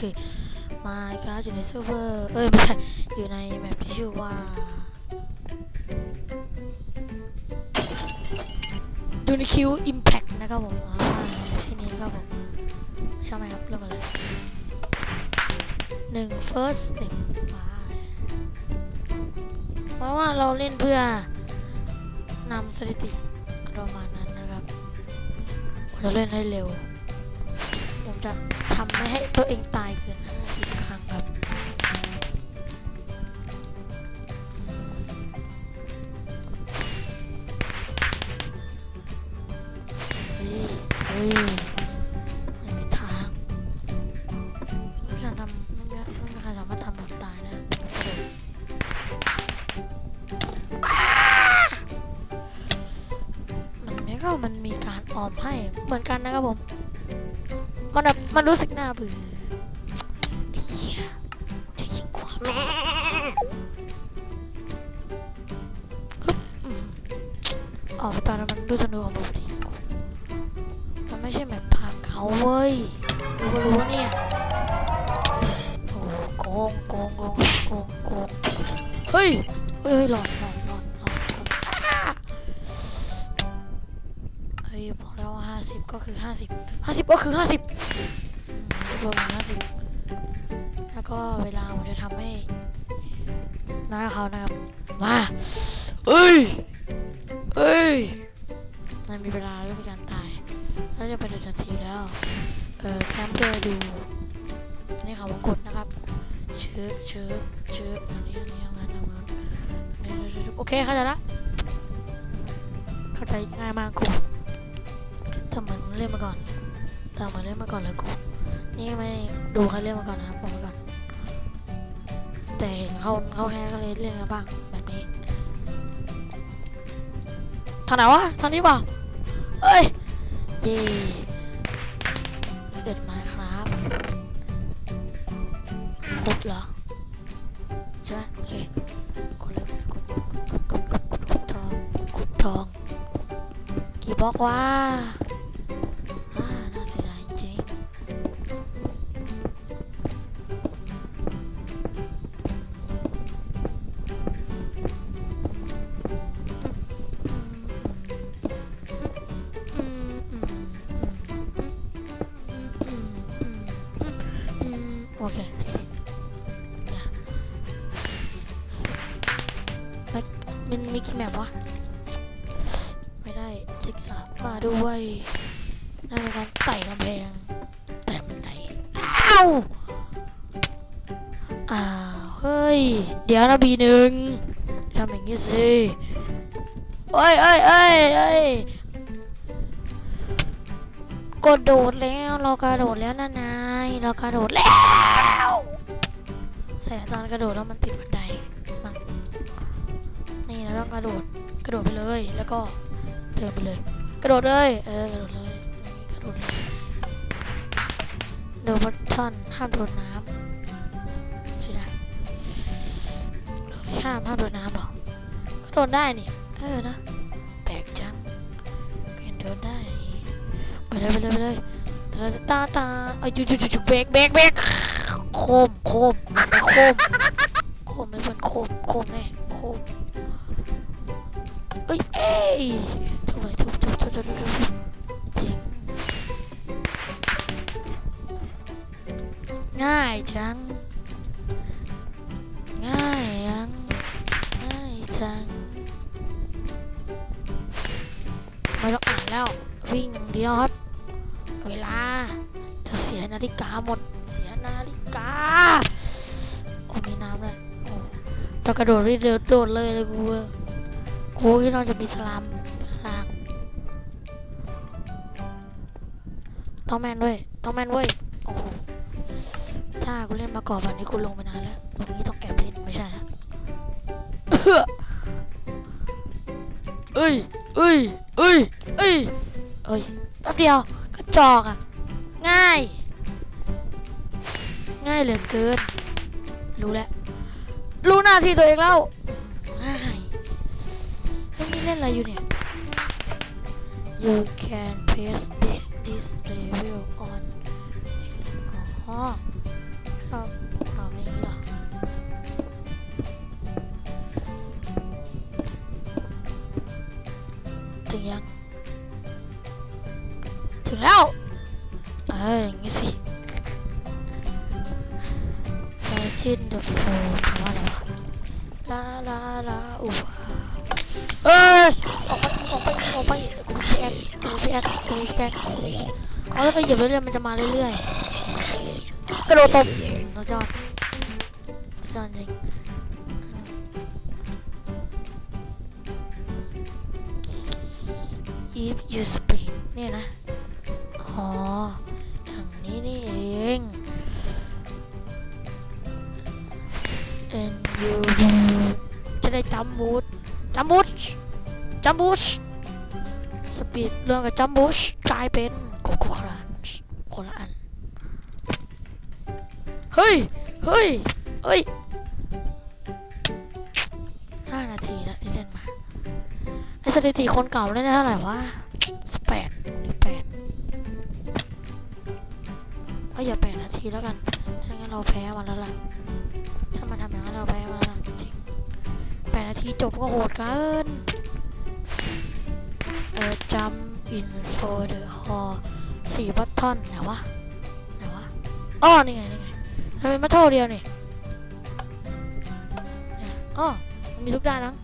คือ Minecraft อยู่ในเซิร์ฟเวอร์เอ้ยไม่ใช่อยู่ในแมปที่ชื่อว่าดูในคิว Impact นะครับผมอ่าที่นี้นะครับผมใช่ไหมครับเริ่มเลยหนึ่ง first step ไปเพราะว่าเราเล่นเพื่อนำสถิติประมาณนั้นนะครับผมจะเล่นให้เร็วผมจะ ทำไม่ให้ตัวเองตายเกิน50 ครั้งครับ เฮ้ย เฮ้ยไม่มีทางไม่มีทางทำไม่มีไม่มีใครสามารถทำผมตายได้มันนี่ก็มันมีการออมให้เหมือนกันนะครับผม มันแบบมันรู้สึกน่าเบื่อไอ้เหี้ยจะยิงควาออกไปตอนนั้นมันดูสนุกของผมดีนะกูมันไม่ใช่แบบพาเก่าเว้ยรู้ก็รู้ว่าเนี่ยโอ้โกงโกงโกงโกงโกงเฮ้ยเฮ้ยเฮ้ยหลอน บอกแล้วว่าห้าสิบก็คือห้าสิบห้าสิบก็คือห้าสิบสิบหกห้าสิบแล้วก็เวลาผมจะทำให้หน้าเขานะครับ มาเอ้ยเอ้ยมันมีเวลาแล้วก็มีการตายแล้วจะไปเดือนนาทีแล้ว เออแคมเปอร์ดูอันนี้เขาวงกดนะครับเชิบเชิบเชิบอันนี้อันนี้อันนั้นอันนั้นอันนี้อันนี้โอเคเข้าใจละเข้าใจง่ายมากครู ทำเหมือนเล่นมาก่อนทำเหมือนเล่นมาก่อนเลยครูนี่ไม่ดูเขาเล่นมาก่อนนะครับบอกไว้ก่อน แต่เห็นเขาเขาแค่ก็เลยเล่นกันบ้างแบบนี้ทางไหนวะทางนี้เปล่าเอ้ยเย่เสร็จมาครับครบเหรอใช่ไหมโอเคกดเลยกดกดกดกดกดกดกดทองกดทองกี่บล็อกวะ นั่นเป็นการไต่กำแพงแต่บันไดอ้าวอ้าวเฮ้ย เดี๋ยวนะบีหนึ่งทำอย่างงี้สิเอ้ยเอ้ยเอ้ยเอ้ยกดโดดแล้วเรากระโดดแล้วนะนายเรากระโดดแล้วแสตอนกระโดดแล้วมันติดบันไดมั้งนี่เราต้องกระโดดกระโดดไปเลยแล้วก็เดินไปเลย กระโดดเลยเออกระโดดเลย ดดเลยโดนบัตทอนห้ามโดนน้ำสินะห้ามห้ามโดนน้ำหรอ ก็โดนได้นี่ เออนะ แปลกจังก็เห็นโดนได้ ไปเลยไปเลยไปเลยตาตาตาเอ้ยจุจุจุจุเบรกเบรกเบรกโคมโคมไม่โคมโคมไม่เป็นโคมโคมแน่โคมเอ้ยเอ้ยทุบไปทุบทุบทุบทุบทุ ง่ายจัง ง่ายยังง่ายจัง ไม่ต้องอ่านแล้ว วิ่งอย่างเดียวครับ เวลาเดี๋ยวเสียนาฬิกาหมด เสียนาฬิกา โอ้มีน้ำเลยโอ้จะกระโดดรีบเดินโดดเลยเลยกูกูที่เราจะมีสลามลากต้องแมนด้วยต้องแมนเว้ย เล่นมาก่อนวันนี้กูลงไปนานแล้ววันนี้ต้องแอบเล่นไม่ใช่แล้วเอ้ยเอ้ยเอ้ยเอ้ยเอ้ยแป๊บเดียวก็จอกอะ ง่าย ง่ายเหลือเกิน รู้แล้ว รู้หน้าที่ตัวเองแล้วอืมง่ายเฮ้ยนี่เล่นอะไรอยู่เนี่ยเ you can press this this level on อ๋อ ถึงยัง ถึงแล้วเอออย่างงี้สิ Imagine the flow แปลว่าอะไรวะลาลาลาอุฟาเอ้ยออกไปออกไปออกไปกูพี่แอ๊กกูพี่แอ๊กกูพี่แอ๊กเอาถ้าไปเหยียบเรื่อยๆมันจะมาเรื่อยๆกระโดดตบสุดยอดสุดยอดจริง if you speed เนี่ยนะ อ๋อ อย่างนี้นี่เอง and you จะได้จัมบูทจัมบูทจัมบูทสปีดเรวมกับจัมบูทกลายเป็นโกโก้ครันช์คนละอัน เฮ้ย เฮ้ย เฮ้ยห้านาทีแล้วที่เล่นมา สถิติคนเก่าเล่นได้เท่าไหร่วะสิบแปดหรือแปดเอาอย่าแปดนาทีแล้วกันถ้างั้นเราแพ้มันแล้วล่ะ ถ้ามันทำอย่างนั้นเราแพ้มันแล้วล่ะจริงแปดนาทีจบก็โหดเกิน เออ jump in for the hall สี่บัตทอนไหนวะ ไหนวะ อ้อ นี่ไง นี่ไงทำไมมาเท่าเดียวนี่เนี่ยอ้อมันมีทุกด้านนัง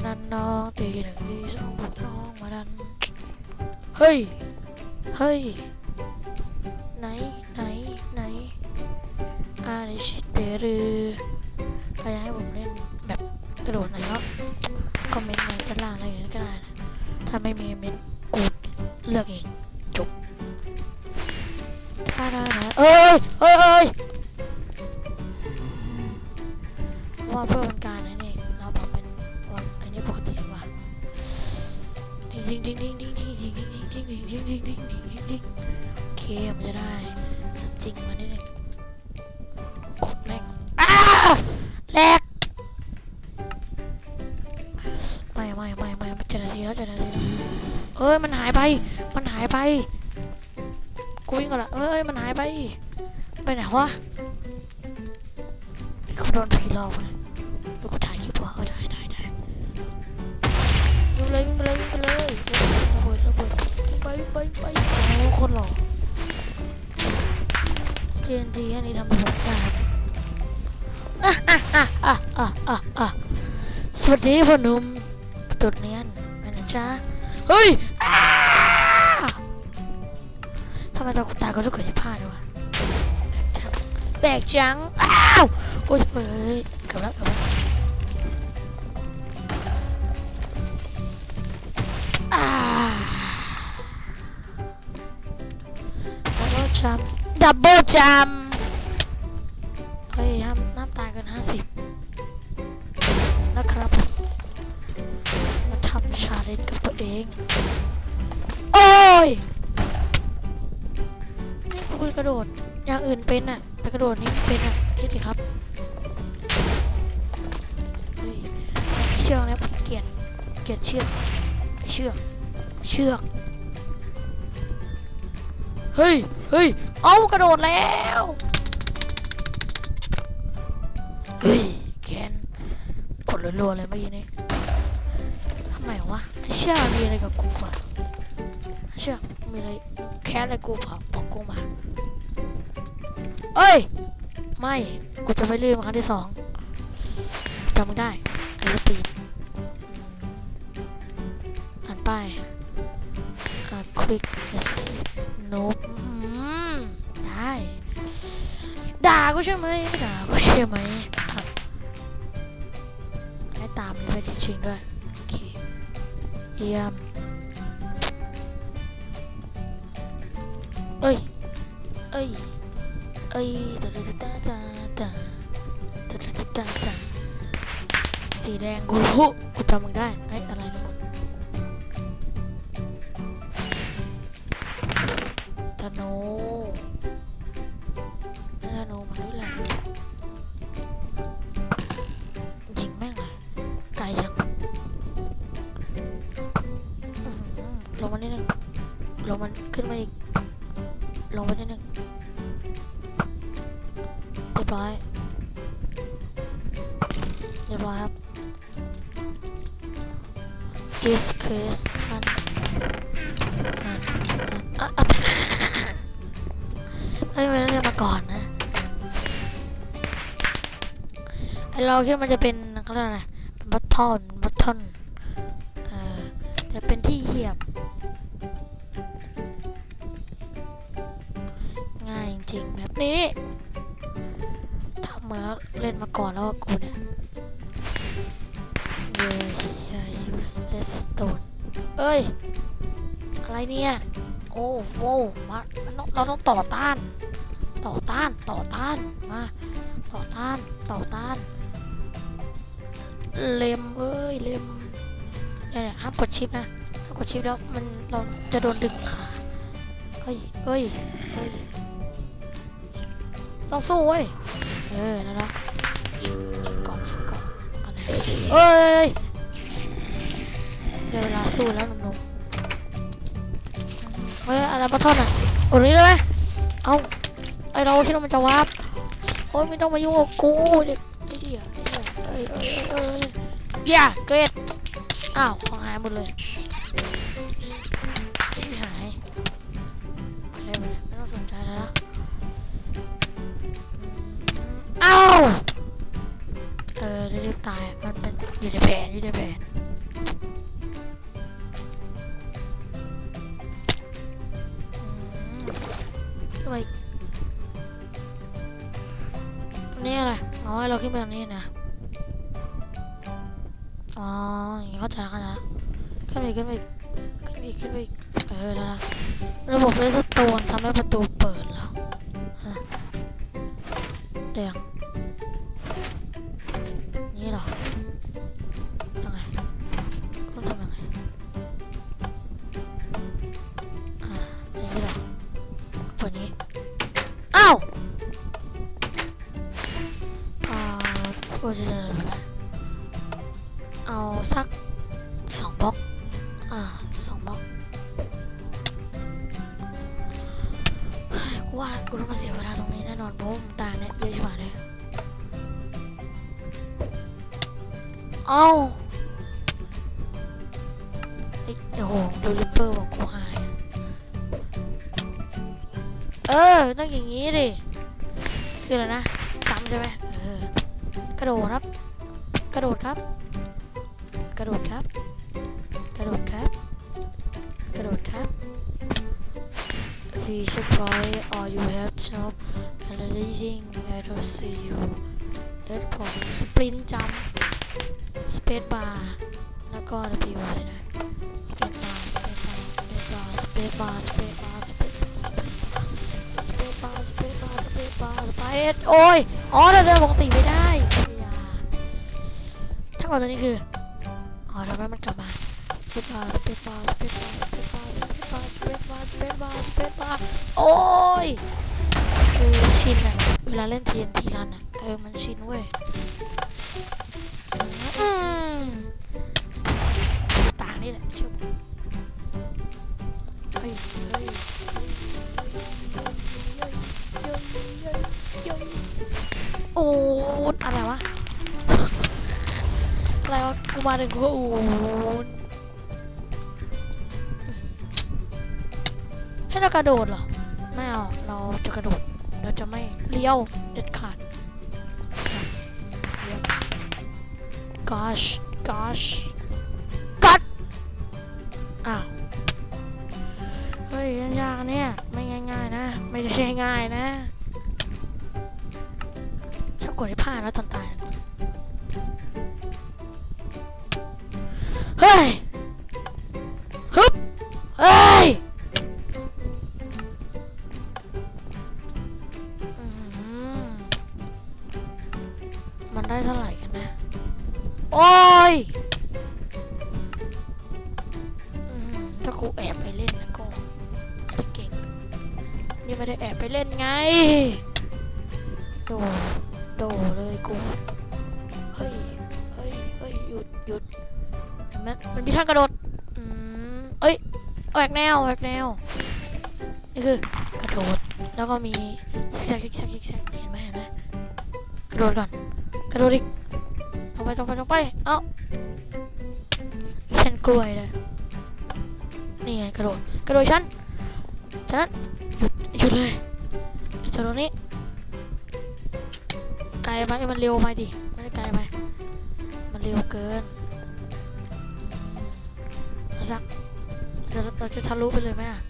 มาดันน้องตีหนึ่งตีสองพวกน้องมาดัน เฮ้ย เฮ้ย ไหน ไหน ไหนอาริชิเตรือใครอยากให้ผมเล่นแบบกระโดดไหนก็คอมเมนต์มาด้านล่างอะไรอย่างนี้ก็ได้นะ ถ้าไม่มีเมนต์กูเลือกเองจบได้ได้ได้เอ้ยเอ้ยเอ้ย โอเคมันจะได้สมจริงมาได้หนึ่งกดแม่งอ้าแหลกไม่ไม่ไม่ไม่เจ็ดนาทีแล้วเจ็ดนาทีเอ้ยมันหายไป มันหายไปกูวิ่งก่อนละเอ้ยมันหายไปไปไหนวะกูโดนผีหลอกเนี่ยแล้วกูถ่ายคลิปวะเออถ่ายถ่ายถ่ายวิ่งไปเลยวิ่งไปเลยวิ่งไปเลย TNT อันนี้ทำให้ผมได้ครับอะอ่สวัสดีพ่อหนุ่มตุดเนียนไปนะจ๊ะเฮ้ยทำไมตาตาก็ต้เกิดที่พลาดด้วยวะแบกจังแบกจังอ้าวโอ้ยเอ้ยกือบแล้วกือบแล้วอ่าดับเบิลจัม ดับเบิลจัมเฮ้ยห้ามน้ำตายเกินห้าสิบนะครับมาทำชาเลนจ์กับตัวเอง โอ้ยนี่กูกระโดด อย่างอื่นเป็นอะแต่กระโดดนี่เป็นอะคิดดิครับเฮ้ยเชือกนี่ผมเกลียด เกลียดเชือก เชือก เชือก เฮ้ย เฮ้ย เอากระโดดแล้ว เฮ้ยแคนกดรัวๆเลยเมื่อกี้นี้ทำไมวะไอ้เชือมีอะไรกับกูวะไอเชือมีอะไรแค่อะไรกูเปล่าบอกกูมา เอ้ย ไม่ กูจะไม่ลืมครั้งที่สองจำมึงได้ไอ้สปีดอ่านป้ายอ่าคลิกเอสโนบ ด้ด่ากูใช่ไหมด่ากูใช่ไหมให้ตามไปจริงด้วยโอเคเยี่ยมเอ้ยเอ้ยเอ้ยตาตาตาตาตาตาตาตาตาสีแดงกูรู้กูจำมึงได้ไอ้อะไรนะมึงธนู มันขึ้นมาอีก ลงไปนิดนึงเรียบร้อยเรียบร้อยครับ this case อันอันอันอะอะเฮ้ยไม่ได้เรียนมาก่อนนะไอเราคิดว่ามันจะเป็นเขาเรียกอะไรเป็นบัตทอนบัตทอนเออแต่เป็นที่เหยียบ จริงแบบนี้ทำเมือนแล้วเล่นมาก่อนแล้วกูเนี่ย Yeah yeah use less stone เอ้ย อะไรเนี่ย โอ้โว้มาเราต้องต่อต้าน ต่อต้าน ต่อต้าน มา ต่อต้าน ต่อต้าน เล็มเอ้ย เล็มเนี่ยเนี่ยห้ามกดชิปนะ ถ้ากดชิปแล้วมันเราจะโดนดึงขาเฮ้ยเฮ้ยเฮ้ย ต้องสู้เว้ย เออนั่นะก่อนก่อนอันนี้เอ้ยได้เวลาสู้แล้วหนุ่มๆเฮ้ยอะไรปะท่อนอะโอ้นี้เลยไหมเอาไอเราคิดว่ามันจะวาร์ปโอ้ยไม่ต้องมายุ่งกับกูเด็กเดียไอ้เดียเอ้ยเอ้ยเอ้ยเอ้ยอย่าเกรดอ้าวของหายหมดเลยชิบหายไปเลยไปเลยไม่ต้องสนใจแล้ว อยู่ในแผนอยู่ในแผนทำไมนี่อะไรอ๋อเราขึ้นไปตรงนี้นะอ๋ออย่างนี้เข้าใจแล้วเข้าใจแล้วขึ้นไปขึ้นไปขึ้นไปขึ้นไปเออแล้วนะระบบเลสโตนทำให้ประตูเปิดแล้วเดี๋ย เอ้าไอ้โอ้โหดูริปเปอร์บอกกูหาย เออ ต้องอย่างงี้ดิ คืออะไรนะจำใช่ไหมเออกระโดดครับ กระโดดครับ กระโดดครับ กระโดดครับ กระโดดครับ Fish try or you have job analyzing where to see you Red point sprint jump สเปซบาร์แล้วก็ W เลยนะสเปซบาร์สเปซบาร์สเปซบาร์สเปซบาร์สเปซบาร์สเปซบาร์สเปซบาร์สเปซบาร์สเปซบาร์สเปซบาร์สเปซโอ้ยอ๋อเราเดินปกติไม่ได้ถ้าก่อนตัวนี้คืออ๋อทำไมมันกลับมาสเปซบาร์สเปซบาร์สเปซบาร์สเปซบาร์สเปซบาร์สเปซบาร์สเปซบาร์สเปซบาร์โอ้ยคือชินอะเวลาเล่น TNT รันอะเออมันชินเว้ย ต่างนี่แหละเชื่อผมเฮ้ยเฮ้ยโอ้อะไรวะอะไรวะกูมาถึงกูก็โอ้ให้เรากระโดดเหรอ ไม่เอา เราจะกระโดด เราจะไม่เลี้ยวเด็ดขาด gosh gosh god อ้าว เฮ้ยยากเนี่ย ไม่ง่ายๆนะ ไม่ใช่ง่ายนะชอบกดให้พลาดแล้วตอนตาย เฮ้ย ได้แอบไปเล่นไง โด โดเลยกู เฮ้ย เฮ้ย เฮ้ย หยุดหยุดเห็นไหมมันมีทางกระโดด อืมเอ้ยแหวกแนวแหวกแนว นี่คือกระโดด แล้วก็มีซิกแซกซิกแซกซิกแซกเห็นไหมเห็นไหมกระโดดก่อน กระโดดอีกลงไปลงไปลงไป เอ้ามีเช่นกล้วยเลยนี่ไงกระโดด กระโดดชั้นฉะนั้น ดเลยไอ้เจ้าตัวนี้ไกลไปมันเร็วไปดิไม่ได้ไกลไปมันเร็วเกินเราสักเราจะเราจะทะลุไปเลยไหมอะ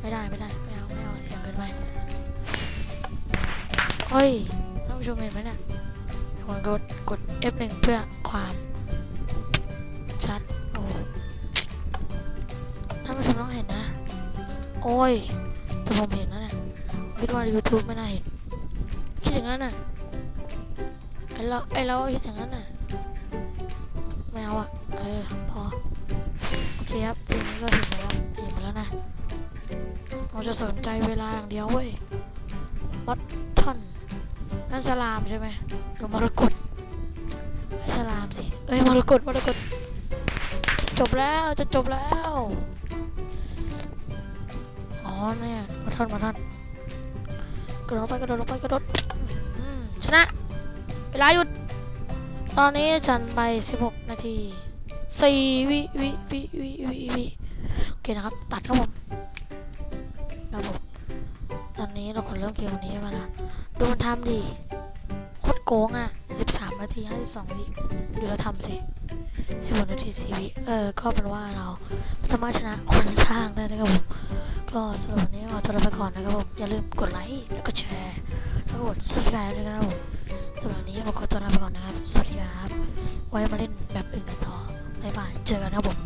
ไม่ได้ไม่ได้ไม่เอาไม่เอาเสียงเกินไปเฮ้ยท่านผู้ชมเห็นไหมเนี่ยผมกดกด F1 เพื่อความชัดโอ้ท่านผู้ชมต้องเห็นนะ โอ้ย แต่ผมเห็นนะเนี่ยคิดว่า YouTube ไม่น่าเห็นคิดอย่างนั้นน่ะไอเราไอเราคิดอย่างนั้นน่ะไม่เอาอะเออพอโอเคครับทีนี้ก็เห็นมาแล้วเห็นมาแล้วนะเราจะสนใจเวลาอย่างเดียวเว้ยวัดท่อนนั่นสลามใช่ไหมหรือมรกตสลามสิเอ้ยมรกตมรกตจบแล้วจะจบแล้ว เนี่ยมาทอนมาทอนกระโดดลงไปกระโดดลงไปกระโดดชนะ เวลาหยุด ตอนนี้ฉันไป 16 นาที4วิวิวิวิวิวิโอเคนะครับ ตัดครับผมครับผมตอนนี้เราคนเริ่มเกมวันนี้มาละดูมันทำดิโคตรโกงอะ 13 นาที 52 วิดูเราทำสิ16นาที4วิเออก็เป็นว่าเราไม่สามารถชนะคนสร้างได้นะครับผม ก็สำหรับวันนี้ขอตัวลาไปก่อนนะครับผมอย่าลืมกดไลค์แล้วก็แชร์แล้วก็กด subscribe ด้วยนะครับผมสำหรับวันนี้ผมขอตัวลาไปก่อนนะครับสวัสดีครับ ไว้มาเล่นแบบอื่นกันต่อบ๊ายบายเจอกันนะครับผม